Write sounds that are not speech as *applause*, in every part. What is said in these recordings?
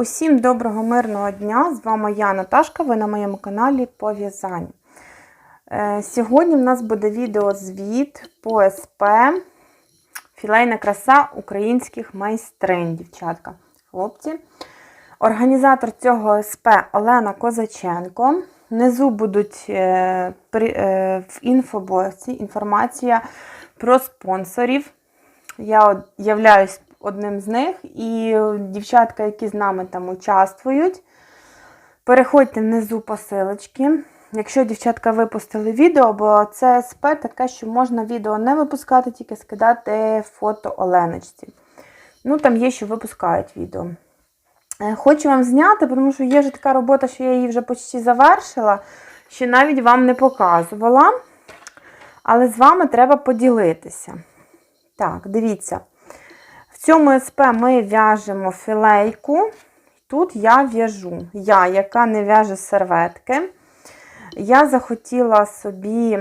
Усім доброго мирного дня! З вами я, Наташка, ви на моєму каналі по в'язанню. Е, Сьогодні в нас буде відеозвіт по СП Філейна краса українських майстринь, дівчатка, хлопці. Організатор цього СП Олена Козаченко. Внизу будуть е, е, в інфоблоці інформація про спонсорів. Я являюсь одним з них, і дівчатка, які з нами там участвують, переходьте внизу по силочки. Якщо дівчатка випустили відео, бо це СП таке, що можна відео не випускати, тільки скидати фото Оленочці. Ну, там є, що випускають відео. Е, Хочу вам зняти, тому що є вже така робота, що я її вже почти завершила, ще навіть вам не показувала. Але з вами треба поділитися. Так, дивіться. Цьому СП ми в'яжемо філейку. Тут я в'яжу. Я, яка не в'яже серветки. Я захотіла собі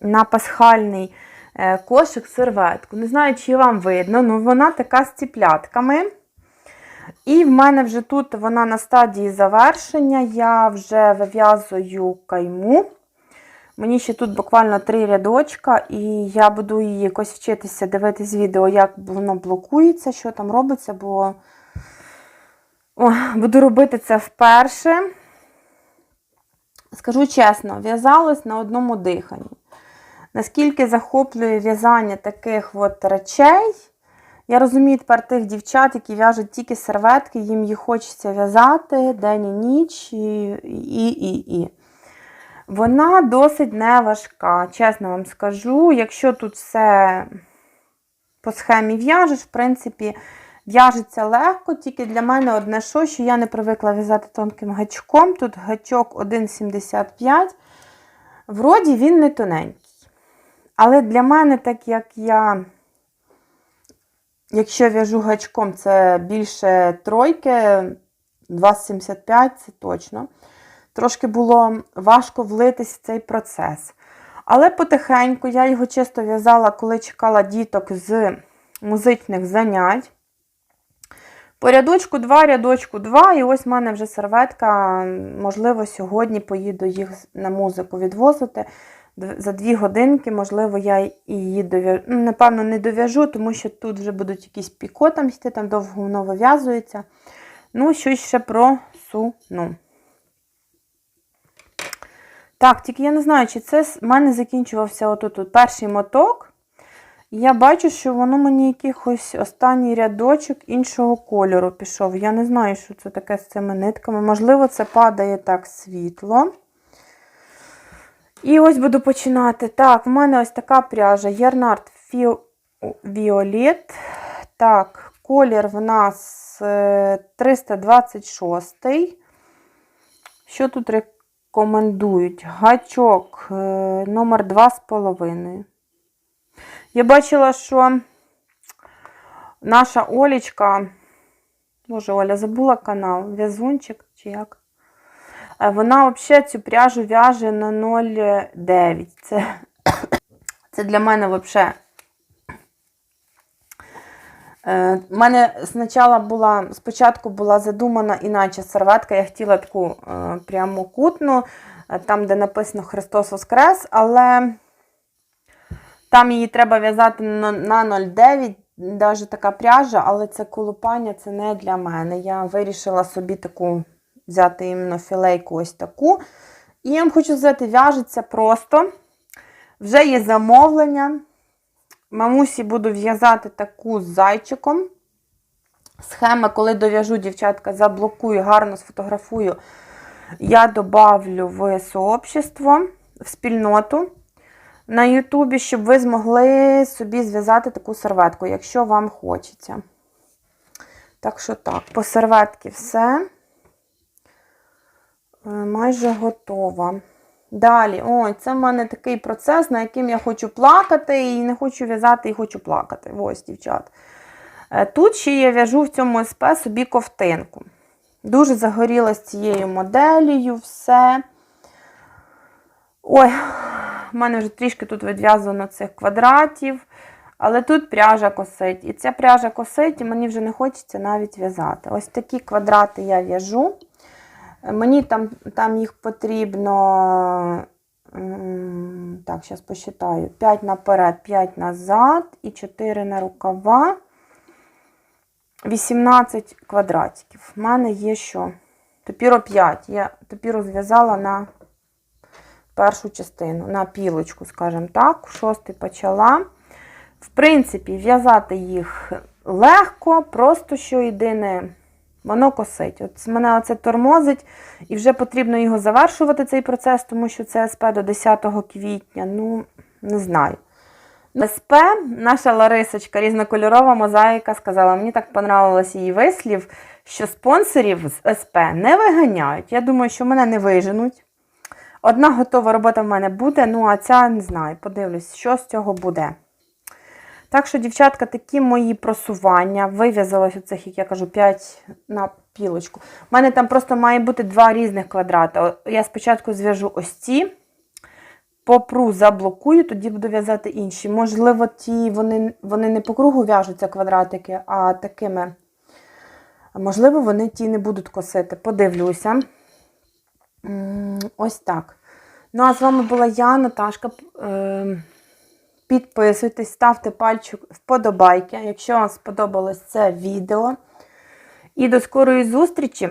на пасхальний е, кошик серветку. Не знаю, чи вам видно, але вона така з ціплятками. І в мене вже тут вона на стадії завершення. Я вже вив'язую кайму. Мені ще тут буквально три рядочка, і я буду її якось вчитися дивитись відео, як воно блокується, що там робиться, бо О, буду робити це вперше. Скажу чесно, в'язалось на одному диханні. Наскільки захоплює в'язання таких от речей, я розумію тепер тих дівчат, які в'яжуть тільки серветки, їм їх хочеться в'язати день і ніч, і, і, і, і. Вона досить неважка, чесно вам скажу. Якщо тут все по схемі в'яжеш, в принципі, в'яжеться легко, тільки для мене одне що, що я не привикла в'язати тонким гачком. Тут гачок 1,75. Вроді він не тоненький. Але для мене, так як я, якщо в'яжу гачком, це більше тройки, 2,75 це точно. Трошки було важко влитись в цей процес. Але потихеньку я його чисто в'язала, коли чекала діток з музичних занять. По рядочку 2, рядочку 2, і ось в мене вже серветка. Можливо, сьогодні поїду їх на музику відвозити. За дві годинки, можливо, я її дов'яжу. Ну, напевно, не дов'яжу, тому що тут вже будуть якісь піко там йти, там довго воно вив'язується. Ну, щось ще просуну. Так, тільки я не знаю, чи це в мене закінчувався отут от перший моток. Я бачу, що воно мені якихось останній рядочок іншого кольору пішов. Я не знаю, що це таке з цими нитками. Можливо, це падає так світло. І ось буду починати. Так, в мене ось така пряжа Ярнард Violet. Так, колір в нас е, 326. Що тут рекомендують? Гачок е, номер 2,5. Я бачила, що наша Олічка, боже, Оля, забула канал, в'язунчик чи як? Е, Вона взагалі цю пряжу в'яже на 0,9. Це, *coughs* це для мене взагалі. Е, У мене спочатку була, спочатку була задумана іначе серветка. Я хотіла таку е, прямокутну, е, там, де написано Христос Воскрес, але там її треба в'язати на на 0,9, навіть така пряжа, але це колупання це не для мене. Я вирішила собі таку взяти іменно філейку ось таку. І я вам хочу сказати, в'яжеться просто. Вже є замовлення. Мамусі буду в'язати таку з зайчиком. Схема, коли дов'яжу, дівчатка, заблокую, гарно сфотографую. Я добавлю в сообщество, в спільноту на Ютубі, щоб ви змогли собі зв'язати таку серветку, якщо вам хочеться. Так що так, по серветки все. Е, Майже готова. Далі, ой, це в мене такий процес, на яким я хочу плакати, і не хочу в'язати, і хочу плакати. Ось, дівчат. Е, Тут ще я в'яжу в цьому СП собі ковтинку. Дуже загоріла з цією моделлю, все. Ой, в мене вже трішки тут відв'язано цих квадратів. Але тут пряжа косить. І ця пряжа косить, і мені вже не хочеться навіть в'язати. Ось такі квадрати я в'яжу. Мені там, там їх потрібно. Так, зараз посчитаю. 5 наперед, 5 назад і 4 на рукава. 18 квадратиків. У мене є що? Топіро 5. Я топіру зв'язала на першу частину, на пілочку, скажімо так. Шостий почала. В принципі, в'язати їх легко, просто що єдине, воно косить. От мене оце тормозить, і вже потрібно його завершувати, цей процес, тому що це СП до 10 квітня. Ну, не знаю. СП, наша Ларисочка, різнокольорова мозаїка, сказала, мені так понравилось її вислів, що спонсорів з СП не виганяють. Я думаю, що мене не виженуть. Одна готова робота в мене буде, ну а ця не знаю, подивлюсь, що з цього буде. Так що, дівчатка, такі мої просування. Вив'язалось оцих, як я кажу, 5 на пілочку. У мене там просто має бути два різних квадрати. Я спочатку зв'яжу ось ці, попру, заблокую, тоді буду в'язати інші. Можливо, ті вони, вони не по кругу в'яжуться квадратики, а такими. Можливо, вони ті не будуть косити. Подивлюся. Ось так. Ну, а з вами була я, Наташка. Е, Підписуйтесь, ставте пальчик вподобайки, якщо вам сподобалось це відео. І до скорої зустрічі.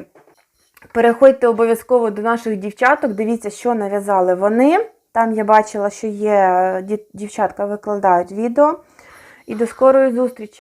Переходьте обов'язково до наших дівчаток, дивіться, що нав'язали вони. Там я бачила, що є дівчатка викладають відео. І до скорої зустрічі!